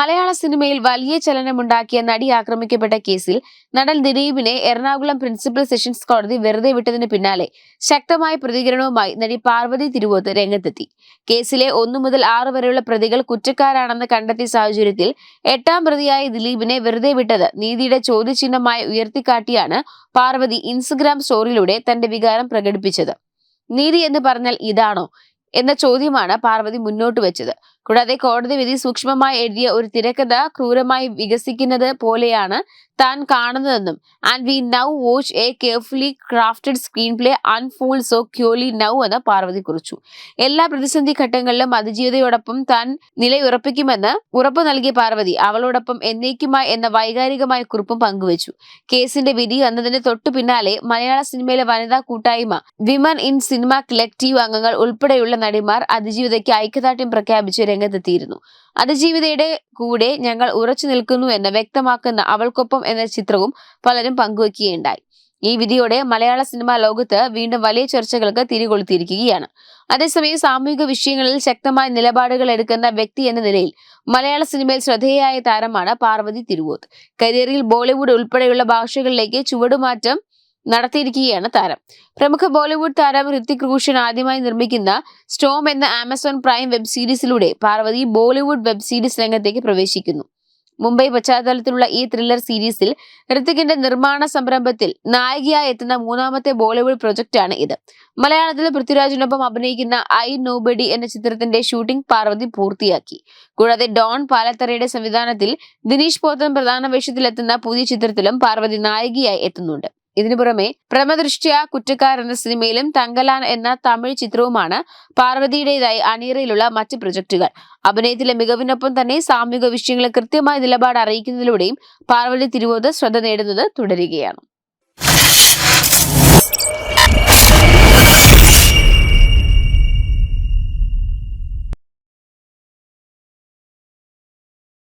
മലയാള സിനിമയിൽ വലിയ ചലനമുണ്ടാക്കിയ നടി ആക്രമിക്കപ്പെട്ട കേസിൽ നടൻ ദിലീപിനെ എറണാകുളം പ്രിൻസിപ്പൽ സെഷൻസ് കോടതി വെറുതെ വിട്ടതിന് പിന്നാലെ ശക്തമായ പ്രതികരണവുമായി നടി പാർവതി തിരുവോത്ത് രംഗത്തെത്തി. കേസിലെ ഒന്നു മുതൽ ആറ് വരെയുള്ള പ്രതികൾ കുറ്റക്കാരാണെന്ന് കണ്ടെത്തിയ സാഹചര്യത്തിൽ എട്ടാം പ്രതിയായ ദിലീപിനെ വെറുതെ വിട്ടത് നീതിയുടെ ചോദ്യചിഹ്നമായി ഉയർത്തിക്കാട്ടിയാണ് പാർവതി ഇൻസ്റ്റഗ്രാം സ്റ്റോറിയിലൂടെ തന്റെ വികാരം പ്രകടിപ്പിച്ചത്. നീതി എന്ന് പറഞ്ഞാൽ ഇതാണോ? എന്ന ചോദ്യമാണ് പാർവതി മുന്നോട്ട് വെച്ചത്. കൂടാതെ കോടതി വിധി സൂക്ഷ്മമായി എഴുതിയ ഒരു തിരക്കഥ ക്രൂരമായി വികസിക്കുന്നത് പോലെയാണ് താൻ കാണുന്നതെന്നും. And we now watch a carefully crafted screenplay unfold so queerly now എന്ന് പാർവതി കുറിച്ചു. എല്ലാ പ്രതിസന്ധി ഘട്ടങ്ങളിലും അതിജീവിതയോടൊപ്പം താൻ നിലയുറപ്പിക്കുമെന്ന് ഉറപ്പ് നൽകിയ പാർവതി അവളോടൊപ്പം എന്നേക്കുമായി എന്ന വൈകാരികമായ കുറിപ്പും പങ്കുവച്ചു. കേസിന്റെ വിധി വന്നതിന് തൊട്ടു പിന്നാലെ മലയാള സിനിമയിലെ വനിതാ കൂട്ടായ്മ വിമൻ ഇൻ സിനിമ കളക്റ്റീവ് അംഗങ്ങൾ ഉൾപ്പെടെയുള്ള നടിമാർ അതിജീവിതയ്ക്ക് ഐക്യദാർഢ്യം പ്രഖ്യാപിച്ച്. രംഗത്തെത്തിയിരുന്നു. അതിജീവിതയുടെ കൂടെ ഞങ്ങൾ ഉറച്ചു നിൽക്കുന്നു എന്ന് വ്യക്തമാക്കുന്ന അവൾക്കൊപ്പം എന്ന ചിത്രവും പലരും പങ്കുവയ്ക്കുകയുണ്ടായി ഈ വിധിയോടെ മലയാള സിനിമാ ലോകത്ത് വീണ്ടും വലിയ ചർച്ചകൾക്ക് തിരികൊളുത്തിയിരിക്കുകയാണ്. അതേസമയം സാമൂഹിക വിഷയങ്ങളിൽ ശക്തമായ നിലപാടുകൾ എടുക്കുന്ന വ്യക്തി എന്ന നിലയിൽ മലയാള സിനിമയിൽ ശ്രദ്ധേയായ താരമാണ് പാർവതി തിരുവോത്ത്. കരിയറിൽ ബോളിവുഡ് ഉൾപ്പെടെയുള്ള ഭാഷകളിലേക്ക് ചുവടുമാറ്റം നടത്തിയിരിക്കുകയാണ് താരം. പ്രമുഖ ബോളിവുഡ് താരം ഋത്തിക് റോഷൻ ആദ്യമായി നിർമ്മിക്കുന്ന സ്റ്റോം എന്ന ആമസോൺ പ്രൈം വെബ് സീരീസിലൂടെ പാർവതി ബോളിവുഡ് വെബ് സീരീസ് രംഗത്തേക്ക് പ്രവേശിക്കുന്നു. മുംബൈ പശ്ചാത്തലത്തിലുള്ള ഈ ത്രില്ലർ സീരീസിൽ ഋത്തിക്കിന്റെ നിർമ്മാണ സംരംഭത്തിൽ നായികയായി എത്തുന്ന മൂന്നാമത്തെ ബോളിവുഡ് പ്രൊജക്റ്റാണ് ഇത്. മലയാളത്തിൽ പൃഥ്വിരാജിനൊപ്പം അഭിനയിക്കുന്ന ഐ നോബഡി എന്ന ചിത്രത്തിന്റെ ഷൂട്ടിംഗ് പാർവതി പൂർത്തിയാക്കി. കൂടാതെ ഡോൺ പാലത്തറയുടെ സംവിധാനത്തിൽ ദിനീഷ് പോത്തൻ പ്രധാന വേഷത്തിലെത്തുന്ന പുതിയ ചിത്രത്തിലും പാർവതി നായികയായി എത്തുന്നുണ്ട്. ഇതിനു പുറമെ പ്രമദൃഷ്ട്യ കുറ്റക്കാർ എന്ന സിനിമയിലും തങ്കലാൻ എന്ന തമിഴ് ചിത്രവുമാണ് പാർവതിയുടേതായി അണിയറയിലുള്ള മറ്റ് പ്രൊജക്ടുകൾ. അഭിനയത്തിലെ മികവിനൊപ്പം തന്നെ സാമൂഹിക വിഷയങ്ങളെ കൃത്യമായ നിലപാട് അറിയിക്കുന്നതിലൂടെയും പാർവതി തിരുവോത് ശ്രദ്ധ നേടുന്നത് തുടരുകയാണ്.